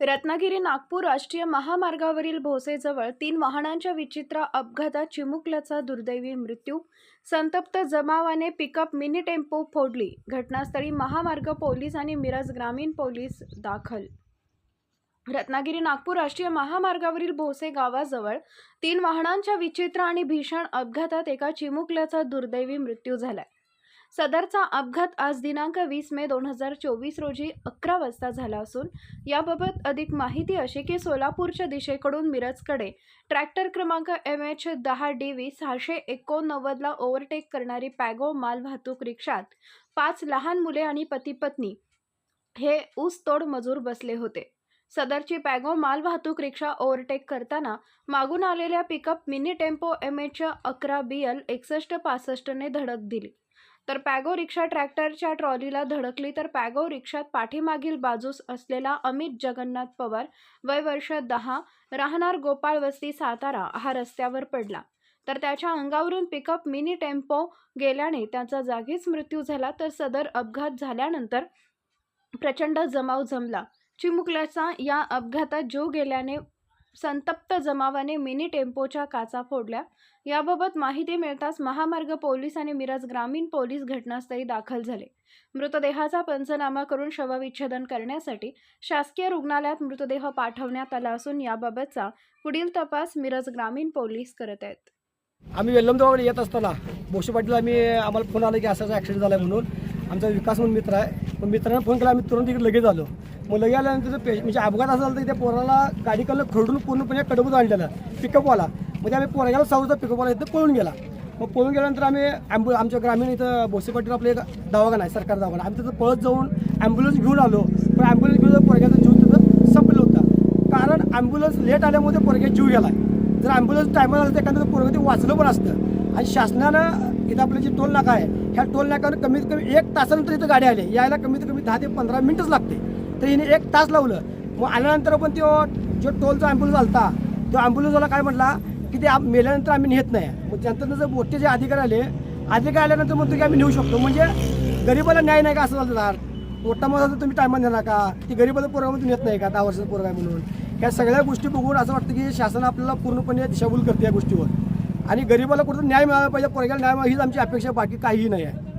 रत्नागिरी नागपूर राष्ट्रीय महामार्गावरील भोसेजवळ तीन वाहनांच्या विचित्र अपघातात चिमुकल्याचा दुर्दैवी मृत्यू. संतप्त जमावाने पिकअप मिनी टेम्पो फोडली. घटनास्थळी महामार्ग पोलीस आणि मिरज ग्रामीण पोलीस दाखल. रत्नागिरी नागपूर राष्ट्रीय महामार्गावरील भोसे गावाजवळ तीन वाहनांच्या विचित्र आणि भीषण अपघातात एका चिमुकल्याचा दुर्दैवी मृत्यू झालाय. सदरचा अपघात आज दिनांक वीस मे दोन हजार चोवीस रोजी अकरा वाजता झाला असून याबाबत अधिक माहिती अशी की सोलापूरच्या दिशेकडून मिरजकडे ट्रॅक्टर क्रमांक एम एच दहा डी व्ही सहाशे एकोणनव्वदला ओव्हरटेक करणारी पॅगो माल वाहतूक रिक्षात पाच लहान मुले आणि पती पत्नी हे ऊसतोड मजूर बसले होते. सदरची पॅगो माल वाहतूक रिक्षा ओव्हरटेक करताना मागून आलेल्या pickup mini tempo M H अकरा बी एल एकसष्ट पासष्टने धडक दिली. तर पॅगो रिक्षा ट्रॅक्टरच्या ट्रॉलीला धडकली तर पॅगो रिक्षात पाठीमागील बाजूस असलेला अमित जगन्नाथ पवार वय वर्ष दहा राहणार गोपाळ वस्ती सातारा हा रस्त्यावर पडला. तर त्याच्या अंगावरून पिकअप मिनी टेम्पो गेल्याने त्याचा जागीच मृत्यू झाला. तर सदर अपघात झाल्यानंतर प्रचंड जमाव जमला. चिमुकल्याचा या अपघातात जीव गेल्याने संतप्त जमावाने मिनी टेम्पोच्या काचा फोडल्या. याबाबत माहिती मिळताच महामार्ग पोलीस आणि मिरज ग्रामीण पोलीस घटनास्थळी दाखल झाले. मृतदेहाचा पंचनामा करून शवविच्छेदन करण्यासाठी शासकीय रुग्णालयात मृतदेह पाठवण्यात आला असून याबाबतचा पुढील तपास मिरज ग्रामीण पोलीस करत आहेत. आम्ही वेल्लमदेवाकडे येत असताना भोसे पाटील आम्ही आम्हाला फोन आला की असा ॲक्सिडेंट झाला आहे म्हणून. आमचा विकास म्हणून मित्र आहे. पण मित्रांना फोन केला आम्ही तुरंत तिकडे लगेच आलो. मग लगेच आल्यानंतर म्हणजे अपघात असा झाला तर त्या पोराला गाडी कडलं खरडून पूर्णपणे कडबूत आणलेला पिकअपवाला म्हणजे आम्ही पोरग्याला सावरचा पिकअपवाला इथं पळून गेला. मग पळून गेल्यानंतर आम्ही ॲम्ब्यु आमच्या ग्रामीण इथं भोसे पाटील आपलं एक दवाखाना आहे सरकार दवाखाना. आम्ही तिथं पळत जाऊन ॲम्ब्युलन्स घेऊन आलो. पण ॲम्ब्युलन्स घेऊन पोरग्याचा जीव तिथं संपलं होता. कारण ॲम्ब्युलन्स लेट आल्यामुळे त्या पोरग्याचा जीव गेला. जर ॲम्ब्युलन्स टायमाला असतं एखादं पोरगं ते वाचलं पण असतं. आणि शासनानं इथं आपलं जे टोल नाका आहे ह्या टोल नाक्यावर कमीत कमी एक तासानंतर इथं गाडी आली. यायला कमीत कमी दहा ते पंधरा मिनटंच लागते. तर हिने एक तास लावलं. मग आल्यानंतर पण तो जो टोलचा ॲम्ब्युलन्स आलता तो ॲम्ब्युलन्सवाला काय म्हटला की ते मेल्यानंतर आम्ही नेत नाही. मग त्यानंतर जर मोठे जे अधिकारी आले अधिकारी आल्यानंतर म्हणतो की आम्ही नेऊ शकतो. म्हणजे गरीबाला न्याय नाही का असं झालं दार? मोठा मोठा तर तुम्ही टायमात देणार का? ती गरीबाचा पोरगामधून येत नाही का? दहा वर्षाचा पोरगा म्हणून. ह्या सगळ्या गोष्टी बघून असं वाटतं की शासन आपल्याला पूर्णपणे दिशाभूल करते या गोष्टीवर. आणि गरीबाला कुठं न्याय मिळाला पाहिजे पोरग्याला न्याय मिळाला हीच आमची अपेक्षा बाकी काहीही नाही आहे.